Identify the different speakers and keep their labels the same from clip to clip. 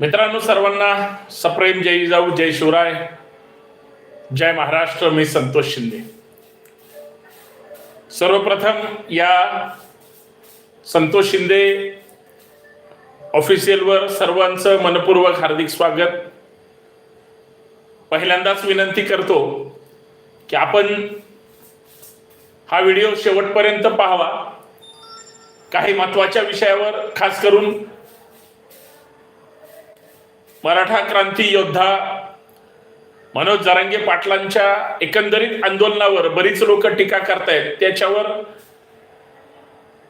Speaker 1: मित्रांनो सर्वांना सप्रेम जय जाऊ जय शिवराय. जय महाराष्ट्र मी संतोष शिंदे. सर्वप्रथम या संतोष शिंदे ऑफिशियलवर सर्वांचं मनपूर्वक हार्दिक स्वागत. पहिल्यांदाच विनंती करतो की आपण हा व्हिडिओ शेवटपर्यंत पाहावा. काही महत्त्वाच्या विषयावर खास करून मराठा क्रांती योद्धा मनोज जरांगे पाटलांच्या एकंदरीत आंदोलनावर बरीच लोक टीका करतायत. त्याच्यावर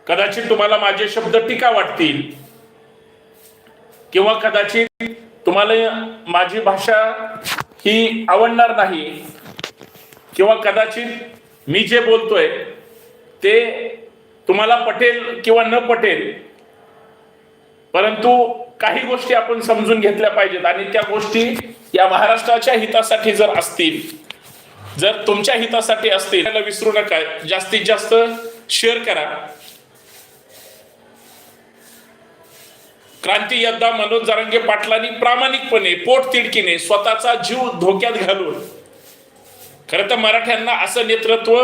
Speaker 1: कदाचित तुम्हाला माझे शब्द टीका वाटतील. किंवा कदाचित तुम्हाला माझी भाषा ही आवडणार नाही. किंवा कदाचित मी जे बोलतोय ते तुम्हाला पटेल किंवा न पटेल परंतु काही गोष्टी आपण समजून घेतल्या पाहिजेत आणि त्या गोष्टी या महाराष्ट्राच्या हितासाठी जर असतील जर तुमच्या हितासाठी असतील त्याला विसरू नका. जास्तीत जास्त शेअर करा. क्रांती योद्धा मनोज जारंगे पाटलांनी प्रामाणिकपणे पोट तिडकीने स्वतःचा जीव धोक्यात घालून खरं तर मराठ्यांना असं नेतृत्व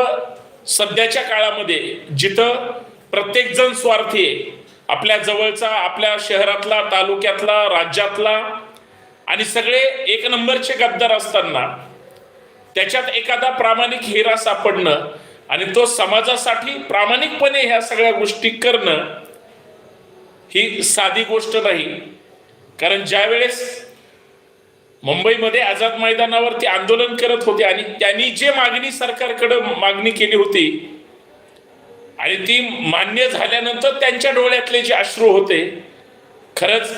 Speaker 1: सध्याच्या काळामध्ये जिथं प्रत्येक जण स्वार्थी आहे आपल्या जवळचा आपल्या शहरातला तालुक्यातला राज्यातला आणि सगळे एक नंबरचे गद्दार असताना त्याच्यात एखादा प्रामाणिक हिरा सापडणं आणि तो समाजासाठी प्रामाणिकपणे ह्या सगळ्या गोष्टी करणं ही साधी गोष्ट नाही. कारण ज्या वेळेस मुंबईमध्ये आझाद मैदानावरती आंदोलन करत होते आणि त्यांनी जे मागणी सरकारकडे मागणी केली होती आणि ती मान्य झाल्यानंतर त्यांच्या डोळ्यातले जे अश्रू होते खरंच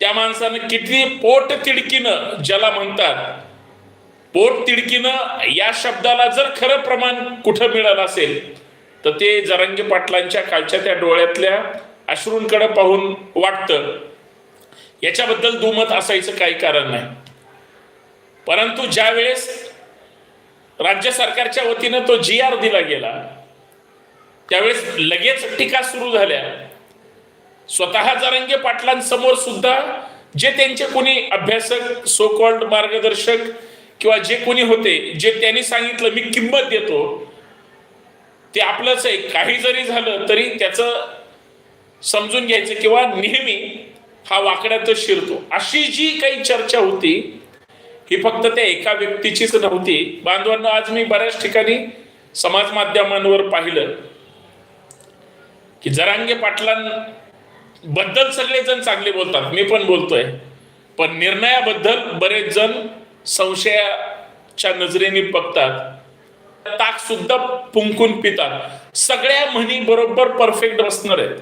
Speaker 1: त्या माणसानं किती पोट तिडकीनं ज्याला म्हणतात पोट तिडकीनं या शब्दाला जर खरं प्रमाण कुठं मिळालं असेल तर ते जरंगे पाटलांच्या कालच्या त्या डोळ्यातल्या अश्रूंकडे पाहून वाटतं. याच्याबद्दल दुमत असायचं काही कारण नाही. परंतु ज्यावेळेस राज्य सरकारच्या वतीनं तो जी आर दिला गेला त्यावेळेस लगेच टीका सुरू झाल्या. स्वतः जरंगे पाटलांसमोर सुद्धा जे त्यांचे कोणी अभ्यासक सोकॉल्ड मार्गदर्शक किंवा जे कोणी होते जे त्यांनी सांगितलं मी किंमत देतो ते आपलंच आहे. काही जरी झालं तरी त्याचं समजून घ्यायचं किंवा नेहमी हा वाकड्यातच शिरतो. अशी जी काही चर्चा होती ही फक्त त्या एका व्यक्तीचीच नव्हती. बांधवांना आज मी बऱ्याच ठिकाणी समाज माध्यमांवर पाहिलं. की जरांगे पाटलांबद्दल सगळेजण चांगले बोलतात मी पण बोलतोय. पण निर्णयाबद्दल बरेच जण संशयाच्या नजरेने बघतात. ताक सुद्धा पुंकून पितात. सगळ्या म्हणी बरोबर परफेक्ट बसणार आहेत.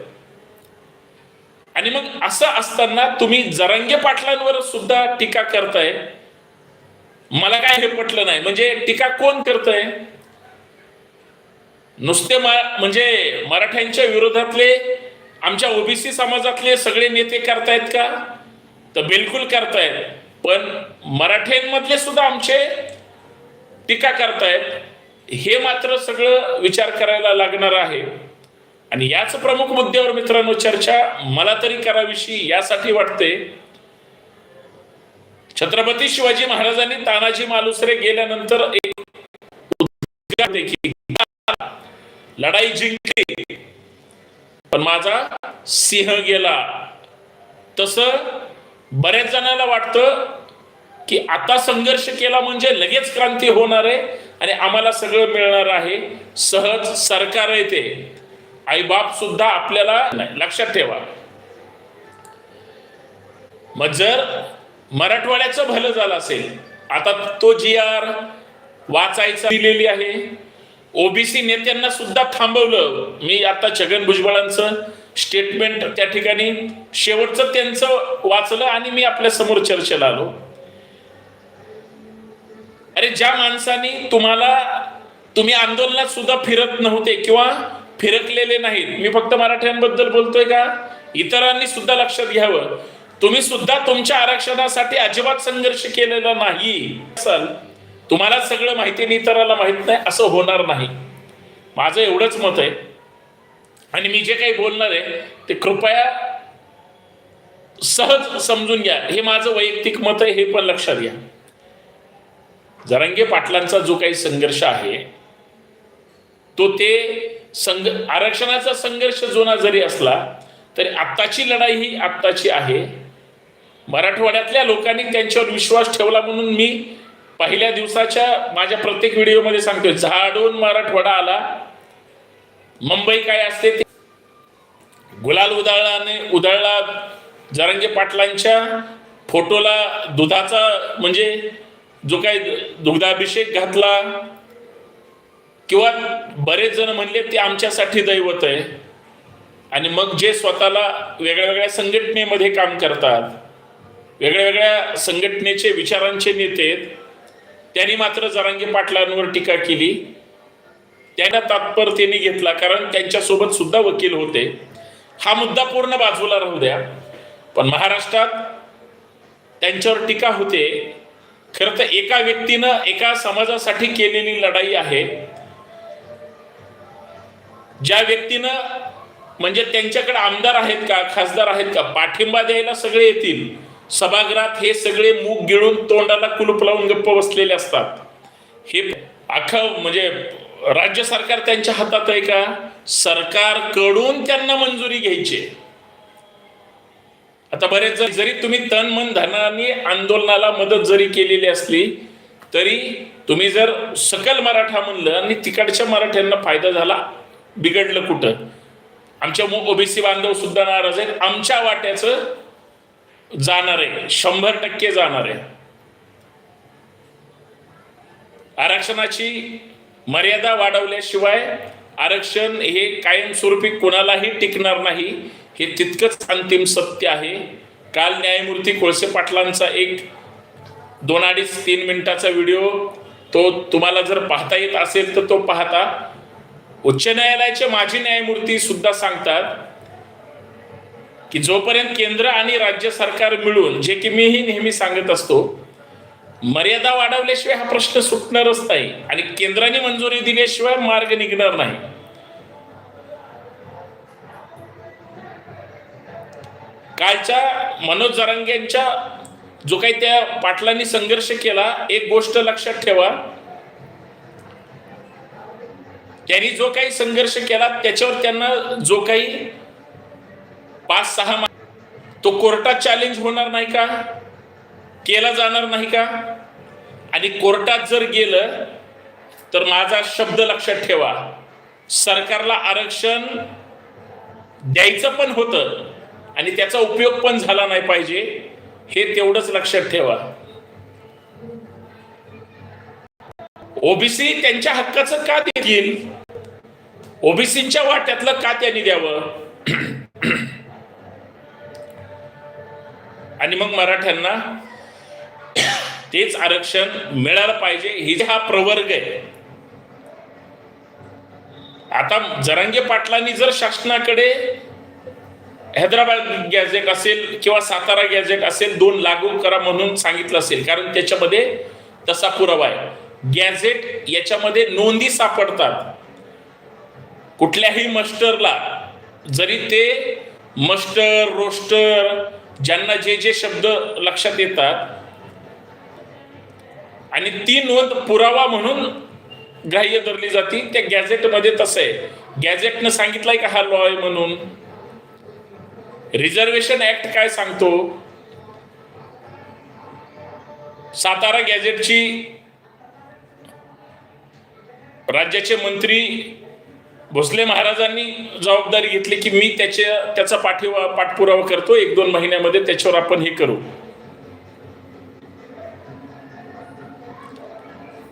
Speaker 1: आणि मग असं असताना तुम्ही जरांगे पाटलांवर सुद्धा टीका करताय. मला काय हे पटलं नाही. म्हणजे टीका कोण करतंय? नुसते मा- म्हणजे मराठ्यांच्या विरोधातले आमच्या ओबीसी समाजातले सगळे नेते करतायत का? तर बिलकुल करतायत. पण मराठ्यांमधले सुद्धा आमचे टीका करतायत. हे मात्र सगळं विचार करायला लागणार आहे. आणि याच प्रमुख मुद्द्यावर मित्रांनो चर्चा मला तरी करावीशी यासाठी वाटते. छत्रपती शिवाजी महाराजांनी तानाजी मालुसरे गेल्यानंतर एक देखील लढाई जिंकली. पण माझा सिंह गेला. तस बऱ्याच जणांना वाटतं की आता संघर्ष केला म्हणजे लगेच क्रांती होणार आहे आणि आम्हाला सगळं मिळणार आहे. सहज सरकार येते आई आईबाप सुद्धा आपल्याला लक्षात ठेवा. मग जर मराठवाड्याचं भलं झालं असेल आता तो जी आर वाचायचा दिलेली आहे. ओबीसी नेत्यांना सुद्धा थांबवलं. मी आता छगन भुजबळांचं स्टेटमेंट त्या ठिकाणी शेवटचं त्यांचं वाचलं आणि मी आपल्यासमोर चर्चेला आलो. अरे ज्या माणसाने तुम्हाला तुम्ही आंदोलनात सुद्धा फिरत नव्हते किंवा फिरकलेले नाहीत मी फक्त मराठ्यांबद्दल बोलतोय का? इतरांनी सुद्धा लक्षात घ्यावं. तुम्ही सुद्धा तुमच्या आरक्षणासाठी अजिबात संघर्ष केलेला नाही. असाल तुम्हाला सगळं माहिती आणि इतराला माहीत नाही असं होणार नाही. माझं एवढंच मत आहे. आणि मी जे काही बोलणार आहे ते कृपया सहज समजून घ्या. हे माझं वैयक्तिक मत आहे हे पण लक्षात घ्या. जरांगे पाटलांचा जो काही संघर्ष आहे तो ते संघ आरक्षणाचा संघर्ष जुना जरी असला तरी आत्ताची लढाई ही आत्ताची आहे. मराठवाड्यातल्या लोकांनी त्यांच्यावर विश्वास ठेवला म्हणून मी पहिल्या दिवसाच्या माझ्या प्रत्येक व्हिडिओमध्ये सांगतोय झाडून मराठवाडा आला. मुंबई काय असते ते गुलाल उधळलाने उधळला जरंगे पाटलांच्या फोटोला दुधाचा म्हणजे जो काही दुग्धाभिषेक घातला. किंवा बरेच जण म्हणले ते आमच्यासाठी दैवत आहे. आणि मग जे स्वतःला वेगळ्या वेगळ्या संघटनेमध्ये काम करतात. वेगळ्या वेगळ्या संघटनेचे विचारांचे नेते आहेत, त्यांनी मात्र जरांगे पाटलांवर टीका केली. त्यांना तात्परतेने घेतला कारण त्यांच्यासोबत सुद्धा वकील होते. हा मुद्दा पूर्ण बाजूला राहू द्या. पण महाराष्ट्रात त्यांच्यावर टीका होते. खरं तर एका व्यक्तीनं एका समाजासाठी केलेली लढाई आहे. ज्या व्यक्तीनं म्हणजे त्यांच्याकडे आमदार आहेत का खासदार आहेत का पाठिंबा द्यायला सगळे येतील. सभागृहात हे सगळे मूग गिळून तोंडाला कुलूप लावून गप्प बसलेले असतात. हे अख्खं म्हणजे राज्य सरकार त्यांच्या हातात आहे का? सरकारकडून त्यांना मंजुरी घ्यायची आता बरेच जर जरी तुम्ही तन मन धनाने आंदोलनाला मदत जरी केलेली असली तरी तुम्ही जर सकल मराठा म्हणलं आणि तिकडच्या मराठ्यांना फायदा झाला बिघडलं कुठं? आमच्या ओबीसी बांधव सुद्धा नाराज आहेत. आमच्या वाट्याचं जाणार आहे शंभर टक्के जाणार. आहे आरक्षणाची मर्यादा वाढवल्याशिवाय आरक्षण हे कायमस्वरूपी कोणालाही टिकणार नाही हे तितकंच अंतिम सत्य आहे. काल न्यायमूर्ती कोळसे पाटलांचा एक दोन अडीच तीन मिनिटाचा व्हिडिओ तो तुम्हाला जर पाहता येत असेल तर तो पाहता. उच्च न्यायालयाचे माजी न्यायमूर्ती सुद्धा सांगतात की जोपर्यंत केंद्र आणि राज्य सरकार मिळून जे की मीही नेहमी सांगत असतो मर्यादा वाढवल्याशिवाय हा प्रश्न सुटणारच नाही आणि केंद्राने मंजुरी दिल्याशिवाय मार्ग निघणार नाही. कालच्या मनोज जरांगेंच्या जो काही त्या पाटलांनी संघर्ष केला एक गोष्ट लक्षात ठेवा. त्यांनी जो काही संघर्ष केला त्याच्यावर त्यांना जो काही पाच सहा तो कोर्टात चॅलेंज होणार नाही का? केला जाणार नाही का? आणि कोर्टात जर गेलं तर माझा शब्द लक्षात ठेवा. सरकारला आरक्षण द्यायचं पण होतं आणि त्याचा उपयोग पण झाला नाही पाहिजे हे तेवढंच लक्षात ठेवा. ओबीसी त्यांच्या हक्काचं का देतील? ओबीसीच्या वाट्यातलं का त्यांनी द्यावं? आणि मग मराठ्यांना तेच आरक्षण मिळालं पाहिजे. ही हा प्रवर्ग आहे. आता जरांगे पाटलांनी जर शासनाकडे हैदराबाद गॅझेट असेल किंवा सातारा गॅझेट असेल दोन लागू करा म्हणून सांगितलं असेल कारण त्याच्यामध्ये तसा पुरावा आहे. गॅझेट याच्यामध्ये नोंदी सापडतात. कुठल्याही मस्टरला जरी ते मस्टर रोस्टर ज्यांना जे जे शब्द लक्षात येतात आणि ती नोंद पुरावा म्हणून ग्राह्य धरली जाते त्या गॅझेटमध्ये तसं आहे. गॅझेटनं सांगितलंय का हा लॉ आहे म्हणून? रिझर्वेशन ऍक्ट काय सांगतो? सातारा गॅझेटची राज्याचे मंत्री भोसले महाराजांनी जबाबदारी घेतली की मी त्याच्या त्याचा पाठिवा पाठपुरावा करतो एक दोन महिन्यामध्ये त्याच्यावर आपण हे करू.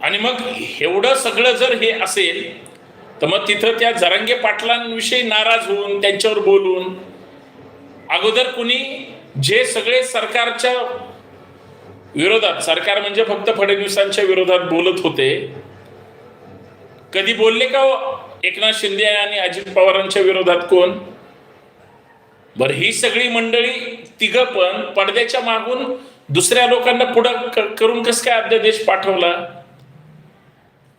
Speaker 1: आणि मग एवढं सगळं जर हे असेल तर मग तिथं त्या जरांगे पाटलांविषयी नाराज होऊन त्यांच्यावर बोलून अगोदर कुणी जे सगळे सरकारच्या विरोधात सरकार म्हणजे फक्त फडणवीसांच्या विरोधात बोलत होते कधी बोलले का हो? एकनाथ शिंदे आणि अजित पवारांच्या विरोधात कोण? बर ही सगळी मंडळी तिघ पण पडद्याच्या मागून दुसऱ्या लोकांना पुढं करून कस काय अध्यादेश पाठवला?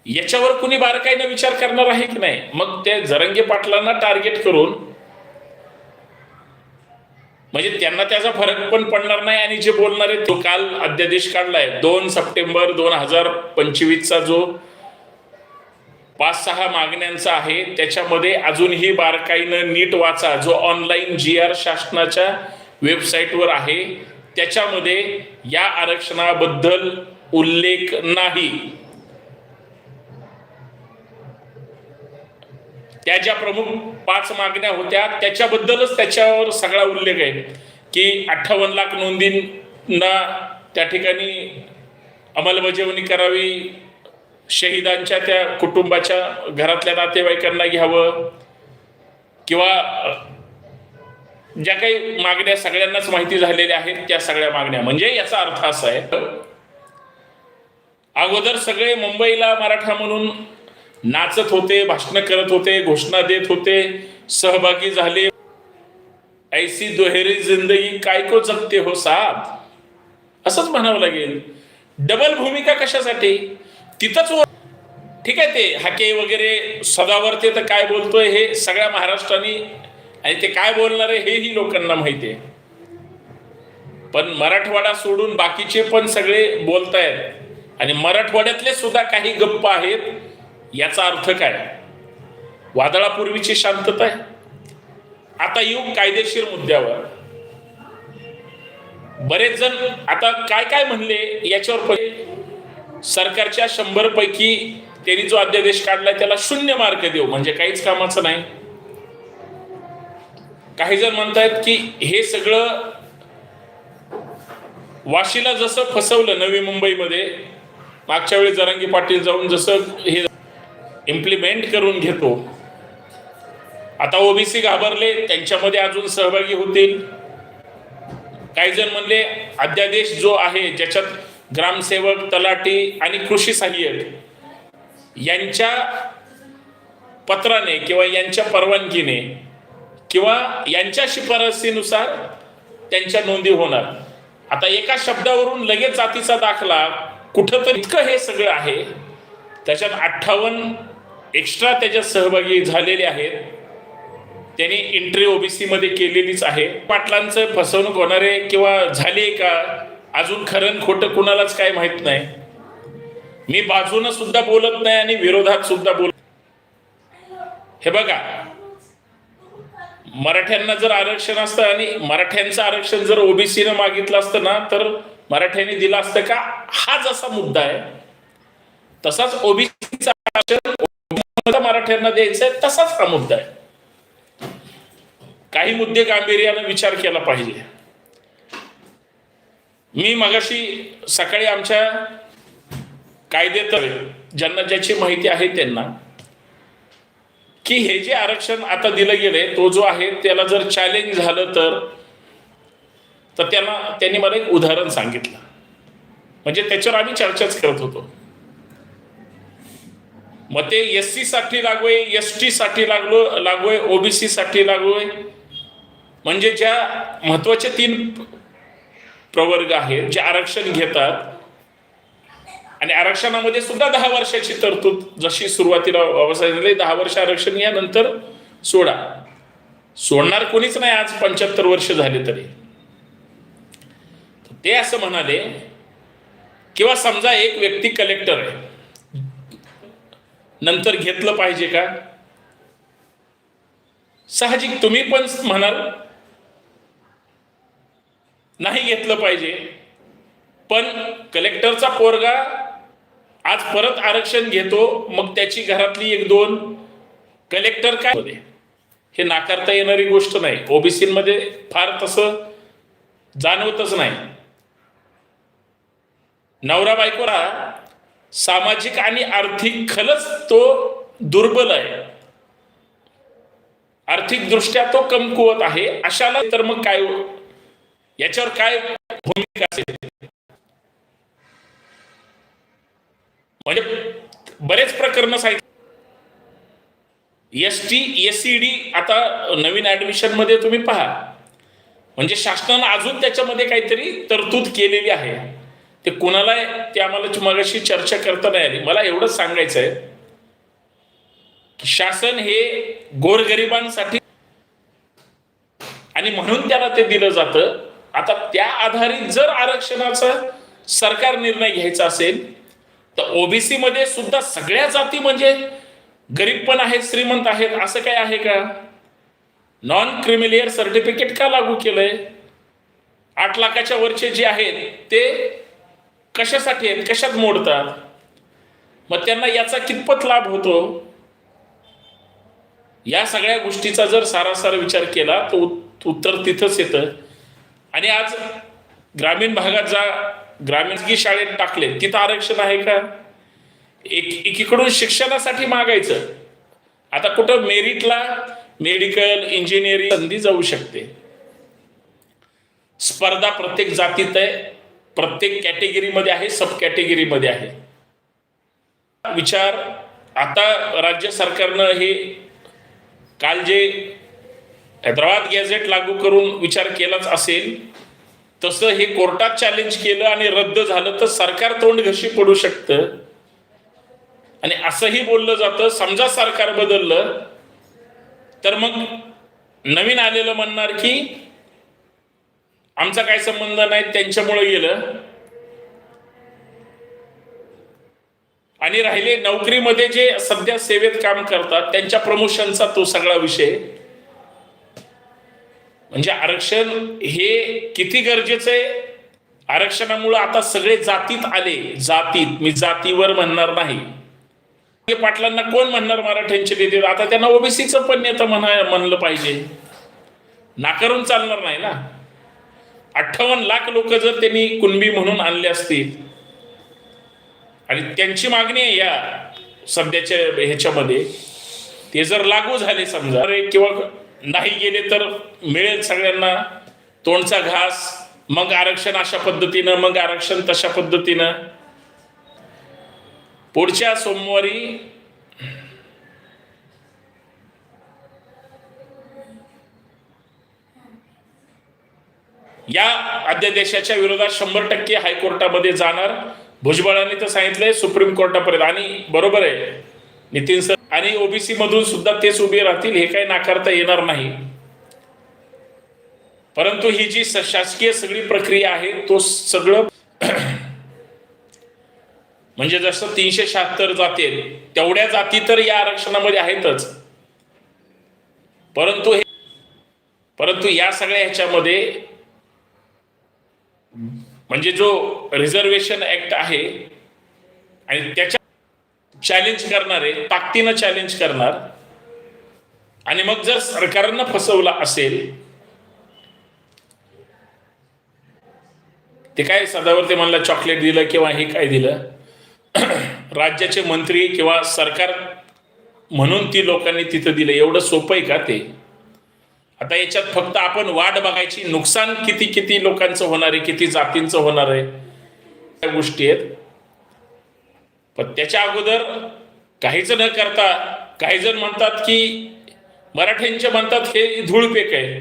Speaker 1: याच्यावर कुणी बारकाईनं विचार करणार आहे की नाही? मग ते जरंगे पाटलांना टार्गेट करून म्हणजे त्यांना त्याचा फरक पण पडणार नाही आणि जे बोलणार आहे तो काल अध्यादेश काढलाय. दोन सप्टेंबर दोन हजार पंचवीसचा जो पाच सहा मागण्यांचा आहे. त्याच्यामध्ये अजूनही बारकाईनं नीट वाचा. जो ऑनलाईन जी आर शासनाच्या वेबसाईटवर आहे त्याच्यामध्ये या आरक्षणाबद्दल उल्लेख नाही. त्या ज्या प्रमुख पाच मागण्या होत्या त्याच्याबद्दलच त्याच्यावर सगळा उल्लेख आहे. की अठ्ठावन्न लाख नोंदींना त्या ठिकाणी अंमलबजावणी करावी शहीदांच्या त्या कुटुंबाच्या घरातल्या नातेवाईकांना घ्यावं किंवा ज्या काही मागण्या सगळ्यांनाच माहिती झालेल्या आहेत त्या सगळ्या मागण्या. म्हणजे याचा अर्थ असा आहे अगोदर सगळे मुंबईला मराठा म्हणून नाचत होते भाषण करत होते घोषणा देत होते सहभागी झाले. ऐसी दुहेरी जिंदगी काय को जगते हो साथ. असंच म्हणावं लागेल. डबल भूमिका कशासाठी? तिथंच ठीक आहे ते हाके वगैरे सदावरते तर काय बोलतोय हे सगळ्या महाराष्ट्राने आणि ते काय बोलणार आहे हेही लोकांना माहिती आहे. पण मराठवाडा सोडून बाकीचे पण सगळे बोलतायत. आणि मराठवाड्यातले सुद्धा काही गप्प आहेत याचा अर्थ काय? वादळापूर्वीची शांतता आहे. आता येऊ कायदेशीर मुद्द्यावर. बरेच जण आता काय काय म्हणले याच्यावर पहिले सरकारच्या शंभर पैकी त्यांनी जो अध्यादेश काढलाय त्याला शून्य मार्क देऊ. म्हणजे काहीच कामाचं नाही. काही जण म्हणतायत की हे सगळं वाशीला जसं फसवलं नवी मुंबईमध्ये मागच्या वेळी जरांगी पाटील जाऊन जसं हे इम्प्लिमेंट करून घेतो. आता ओबीसी घाबरले त्यांच्यामध्ये अजून सहभागी होतील. काही जण म्हणले अध्यादेश जो आहे ज्याच्यात ग्रामसेवक तलाठी आणि कृषी सहाय्यक यांच्या पत्राने किंवा यांच्या परवानगीने किंवा यांच्या शिफारसीनुसार त्यांच्या नोंदी होणार. आता एका शब्दावरून लगेच जातीचा दाखला कुठं तर इतकं हे सगळं आहे. त्याच्यात अठ्ठावन्न एक्स्ट्रा त्याच्यात सहभागी झालेले आहेत. त्यांनी एंट्री ओबीसीमध्ये केलेलीच आहे. पाटलांचं फसवणूक होणारे किंवा झाली का? अजून खरं खोटं कुणालाच काय माहीत नाही. मी बाजूनं सुद्धा बोलत नाही आणि विरोधात सुद्धा बोल हे बघा मराठ्यांना जर आरक्षण असतं आणि मराठ्यांचं आरक्षण जर ओबीसीनं मागितलं असतं ना तर मराठ्यांनी दिलं असतं का? हा जसा मुद्दा आहे. तसाच ओबीसीचं आरक्षण मराठ्यांना द्यायचं आहे तसाच हा मुद्दा आहे. काही मुद्दे गांभीर्यानं विचार केला पाहिजे. मी मगाशी सकाळी आमच्या कायदेत ज्यांना ज्याची माहिती आहे त्यांना की हे जे आरक्षण आता दिलं गेलंय तो जो आहे त्याला जर चॅलेंज झालं तर तर त्यांना त्यांनी मला एक उदाहरण सांगितलं. म्हणजे त्याच्यावर आम्ही चर्चाच करत होतो. मग ते एस सी साठी लागू आहे एस टी साठी लागलो लागू आहे ओबीसी साठी लागू आहे. म्हणजे ज्या महत्त्वाचे तीन प्रवर्ग आहेत जे आरक्षण घेतात. आणि आरक्षणामध्ये सुद्धा दहा वर्षाची तरतूद जशी सुरुवातीला बाबासाहेब झाले दहा वर्ष आरक्षण यानंतर सोडा. सोडणार कोणीच नाही आज पंच्याहत्तर वर्ष झाले तरी. ते असं म्हणाले किंवा समजा एक व्यक्ती कलेक्टर आहे. नंतर घेतलं पाहिजे का? साहजिक तुम्ही पण म्हणाल नाही घेतलं पाहिजे. पण कलेक्टरचा पोरगा आज परत आरक्षण घेतो मग त्याची घरातली एक दोन. कलेक्टर काय होते? हे नाकारता येणारी गोष्ट नाही. ओबीसी मध्ये फार तसं जाणवतच नाही. नवरा बायकोला सामाजिक आणि आर्थिक खलच तो दुर्बल आहे. आर्थिक दृष्ट्या तो कमकुवत आहे. अशाला तर मग काय याच्यावर काय भूमिका असेल? म्हणजे बरेच प्रकरण साहित्य S T S C D आता नवीन ऍडमिशनमध्ये तुम्ही पहा. म्हणजे शासनानं अजून त्याच्यामध्ये काहीतरी तरतूद केलेली आहे. ते कुणाला ते आम्हाला मगाशी चर्चा करता नाही आली. मला एवढंच सांगायचं आहे की शासन हे गोरगरिबांसाठी आणि म्हणून त्याला ते दिलं जातं. आता त्या आधारित जर आरक्षणाचा सरकार निर्णय घ्यायचा असेल तर ओबीसी मध्ये सुद्धा सगळ्या जाती म्हणजे गरीब पण आहेत श्रीमंत आहेत असं काय आहे का? नॉन क्रिमिलियर सर्टिफिकेट का लागू केलंय? आठ लाखाच्या वरचे जे आहेत ते कशासाठी आहेत? कशात मोडतात? मग त्यांना याचा कितपत लाभ होतो? या सगळ्या गोष्टीचा जर सारासार विचार केला तर उत्तर तिथंच येतं. आणि आज ग्रामीण भागात जा ग्रामीण शाळेत टाकले तिथं आरक्षण आहे का? एक एकीकडून शिक्षणासाठी मागायचं. आता कुठं मेरिटला मेडिकल इंजिनिअरिंग संधी जाऊ शकते. स्पर्धा प्रत्येक जातीत आहे प्रत्येक कॅटेगरीमध्ये आहे सब कॅटेगरीमध्ये आहे. विचार आता राज्य सरकारनं हे काल जे हैदराबाद गॅझेट लागू करून विचार केलाच असेल तसं हे कोर्टात चॅलेंज केलं आणि रद्द झालं तर सरकार तोंड घशी पडू शकतं. आणि असंही बोललं जातं समजा सरकार बदललं तर मग नवीन आलेलं म्हणणार की आमचा काय संबंध नाही त्यांच्यामुळे गेलं. आणि राहिले नोकरीमध्ये जे सध्या सेवेत काम करतात त्यांच्या प्रमोशनचा तो सगळा विषय. म्हणजे आरक्षण हे किती गरजेचं आहे? आरक्षणामुळं आता सगळे जातीत आले. जातीत. मी जातीवर म्हणणार नाही. पाटलांना कोण म्हणणार मराठ्यांचे नेते? आता त्यांना ओबीसीचं पण नेतं म्हणा म्हणलं पाहिजे. नाकारून चालणार नाही ना? अठ्ठावन्न लाख लोक जर त्यांनी कुणबी म्हणून आणले असतील आणि त्यांची मागणी आहे या सध्याच्या ह्याच्यामध्ये ते जर लागू झाले समजा किंवा नाही गेले तर मिळेल सगळ्यांना. तोंडचा घास मग आरक्षण अशा पद्धतीनं मग आरक्षण तशा पद्धतीनं. पुढच्या सोमवारी या अध्यादेशाच्या विरोधात शंभर टक्के हायकोर्टामध्ये जाणार. भुजबळांनी तर सांगितलंय सुप्रीम कोर्टापर्यंत. आणि बरोबर आहे. नितीन सर आणि ओबीसी मधून सुद्धा तेच उभे राहतील हे काही नाकारता येणार नाही. परंतु ही जी शासकीय सगळी प्रक्रिया आहे तो सगळं म्हणजे जसं तीनशे शहात्तर जाते तेवढ्या जाती तर या आरक्षणामध्ये आहेतच. परंतु हे परंतु या सगळ्या ह्याच्यामध्ये म्हणजे जो रिझर्वेशन ऍक्ट आहे आणि त्याच्या चॅलेंज करणारे ताकदीनं चॅलेंज करणार. आणि मग जर सरकारनं फसवला असेल ते काय सदावरती म्हणलं चॉकलेट दिलं किंवा हे काय दिलं? राज्याचे मंत्री किंवा सरकार म्हणून ती लोकांनी तिथं दिलं. एवढं सोपं आहे का ते? आता याच्यात फक्त आपण वाट बघायची. नुकसान किती किती लोकांचं होणार आहे किती जातींचं होणार आहे त्या गोष्टी आहेत. पण त्याच्या अगोदर काहीच न करता काही जण म्हणतात की मराठ्यांचे म्हणतात हे धूळपेक आहे.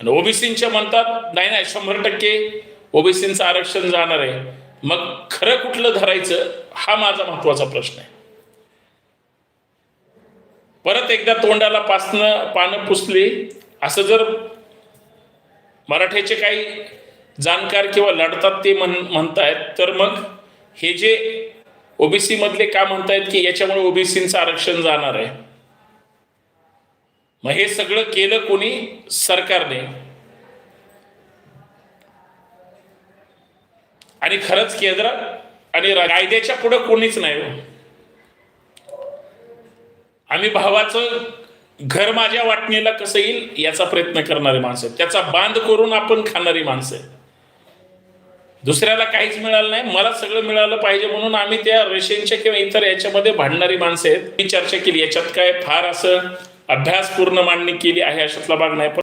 Speaker 1: आणि ओबीसींचे म्हणतात नाही नाही शंभर टक्के ओबीसींचं आरक्षण जाणार आहे. मग खरं कुठलं धरायचं हा माझा महत्त्वाचा प्रश्न आहे. परत एकदा तोंडाला पासनं पानं पुसली असं जर मराठ्याचे काही जाणकार किंवा लढतात ते म्हण म्हणतायत तर मग हे जे ओबीसी मधले का म्हणतायत की याच्यामुळे ओबीसीचं आरक्षण जाणार आहे? मग हे सगळं केलं कोणी? सरकारने. आणि खरंच केंद्र आणि कायद्याच्या पुढे कोणीच नाही हो. आम्ही भावाचं घर माझ्या वाटणीला कसं येईल याचा प्रयत्न करणारी माणसं त्याचा बांध करून आपण खाणारी माणसं दुसऱ्याला काहीच मिळालं नाही. मला सगळं मिळालं पाहिजे म्हणून आम्ही त्या रेषेंच्या किंवा इतर याच्यामध्ये भांडणारी माणसं आहेत. मी चर्चा केली. याच्यात काय फार असं अभ्यासपूर्ण मांडणी केली आहे अशातला भाग नाही. पण